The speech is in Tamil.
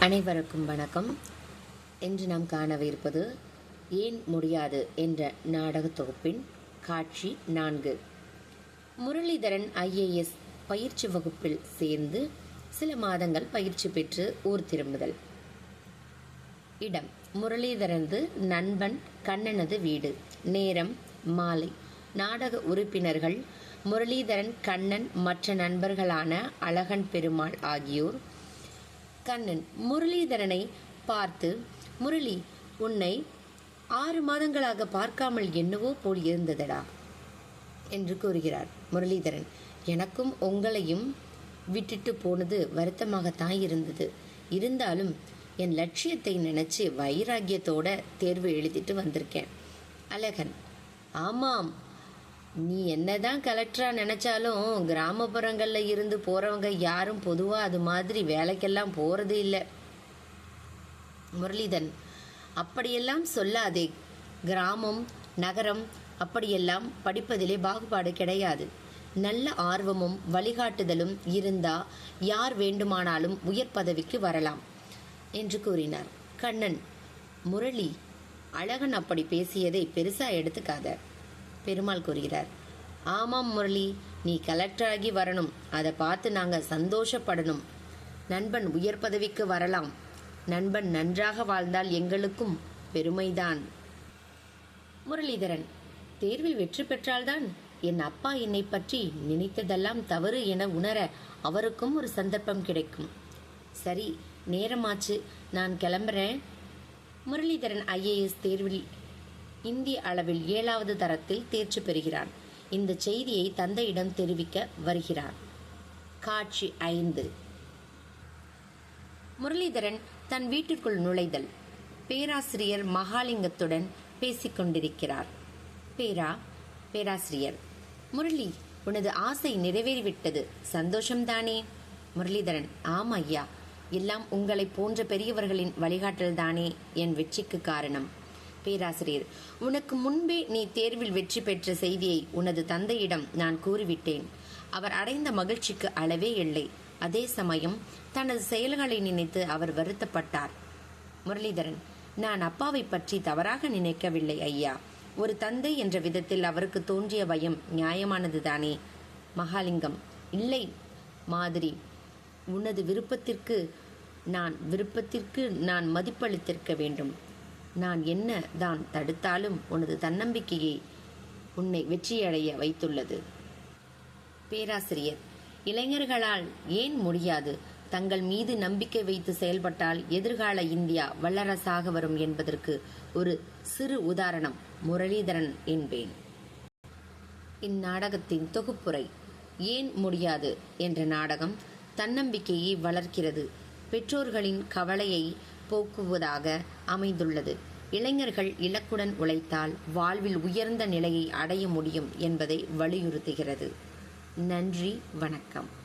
அனைவருக்கும் வணக்கம். இன்று நாம் காணவிருப்பது ஏன் முடியாது என்ற நாடகத் தொகுப்பின் காட்சி நான்கு. முரளிதரன் ஐஏஎஸ் பயிற்சி வகுப்பில் சேர்ந்து சில மாதங்கள் பயிற்சி பெற்று ஊர் திரும்புதல். இடம் முரளிதரனது நண்பன் கண்ணனது வீடு. நேரம் மாலை. நாடக உறுப்பினர்கள் முரளிதரன் கண்ணன் மற்ற நண்பர்களான அழகன் பெருமாள் ஆகியோர் கண்ணன் முரளிதரனை பார்த்து முரளி உன்னை ஆறு மாதங்களாக பார்க்காமல் என்னவோ போல் இருந்ததடா என்று கூறுகிறார் முரளிதரன். எனக்கும் உங்களையும் விட்டுட்டு போனது வருத்தமாகத்தான் இருந்தது. இருந்தாலும் என் லட்சியத்தை நினைச்சு வைராக்கியத்தோட தேர்வு எழுதிட்டு வந்திருக்கேன். அழகன். ஆமாம். நீ என்னதான் கலெக்டரா நினைச்சாலும் கிராமப்புறங்கள்ல இருந்து போறவங்க யாரும் பொதுவா அது மாதிரி வேலைக்கெல்லாம் போறது இல்லை. முரளிதன் அப்படியெல்லாம் சொல்லாதே. கிராமம் நகரம் அப்படியெல்லாம் படிப்பதிலே பாகுபாடு கிடையாது. நல்ல ஆர்வமும் வழிகாட்டுதலும் இருந்தா யார் வேண்டுமானாலும் உயர் பதவிக்கு வரலாம் என்று கூறினார். கண்ணன் முரளி அழகன் அப்படி பேசியதை பெருசா எடுத்துக்காத. பெருமாள் கூறுகிறார். ஆமாம் முரளி நீ கலெக்டராகி வரணும். அதை பார்த்து நாங்கள் சந்தோஷப்படணும். நண்பன் உயர் பதவிக்கு வரலாம். நண்பன் நன்றாக வாழ்ந்தால் எங்களுக்கும் பெருமைதான். முரளிதரன் தேர்வில் வெற்றி பெற்றால்தான்? என் அப்பா என்னை பற்றி நினைத்ததெல்லாம் தவறு என உணர அவருக்கும் ஒரு சந்தர்ப்பம் கிடைக்கும். சரி நேரமாச்சு. நான் கிளம்புறேன். முரளிதரன் ஐஏஎஸ் தேர்வில் இந்திய அளவில் ஏழாவது தரத்தில் தேர்ச்சி பெறுகிறான். இந்த செய்தியை தந்தையிடம் தெரிவிக்க வருகிறார் காட்சி ஐந்து. முரளிதரன் தன் வீட்டிற்குள் நுழைதல். பேராசிரியர் மகாலிங்கத்துடன் பேசிக்கொண்டிருக்கிறார். பேரா பேராசிரியர். முரளி உனது ஆசை நிறைவேறிவிட்டது. சந்தோஷம்தானே? முரளிதரன் ஆம் ஐயா. எல்லாம் உங்களை போன்ற பெரியவர்களின் வழிகாட்டல்தானே? என் வெற்றிக்கு காரணம். பேராசிரியர். உனக்கு முன்பே நீ தேர்வில் வெற்றி பெற்ற செய்தியை உனது தந்தையிடம் நான் கூறிவிட்டேன். அவர் அடைந்த மகிழ்ச்சிக்கு அளவே இல்லை. அதே சமயம் தனது செயல்களை நினைத்து அவர் வருத்தப்பட்டார். முரளிதரன் நான் அப்பாவை பற்றி தவறாக நினைக்கவில்லை ஐயா. ஒரு தந்தை என்ற விதத்தில் அவருக்கு தோன்றிய பயம் நியாயமானதுதானே மகாலிங்கம் இல்லை மாதிரி. உனது விருப்பத்திற்கு நான் விருப்பத்திற்கு நான் மதிப்பளித்திருக்க வேண்டும். நான் என்ன தான் தடுத்தாலும் உனது தன்னம்பிக்கையை உன்னை வெற்றியடைய வைத்துள்ளது. பேராசிரியர் இளைஞர்களால் ஏன் முடியாது தங்கள் மீது நம்பிக்கை வைத்து செயல்பட்டால் எதிர்கால இந்தியா வல்லரசாக வரும் என்பதற்கு ஒரு சிறு உதாரணம் முரளிதரன் என்பேன். இந்நாடகத்தின் தொகுப்புரை ஏன் முடியாது என்ற நாடகம் தன்னம்பிக்கையை வளர்க்கிறது. பெற்றோர்களின் கவலையை போக்குவதாக அமைந்துள்ளது. இளைஞர்கள் இலக்குடன் உழைத்தால் வாழ்வில் உயர்ந்த நிலையை அடைய முடியும் என்பதை வலியுறுத்துகிறது. நன்றி வணக்கம்.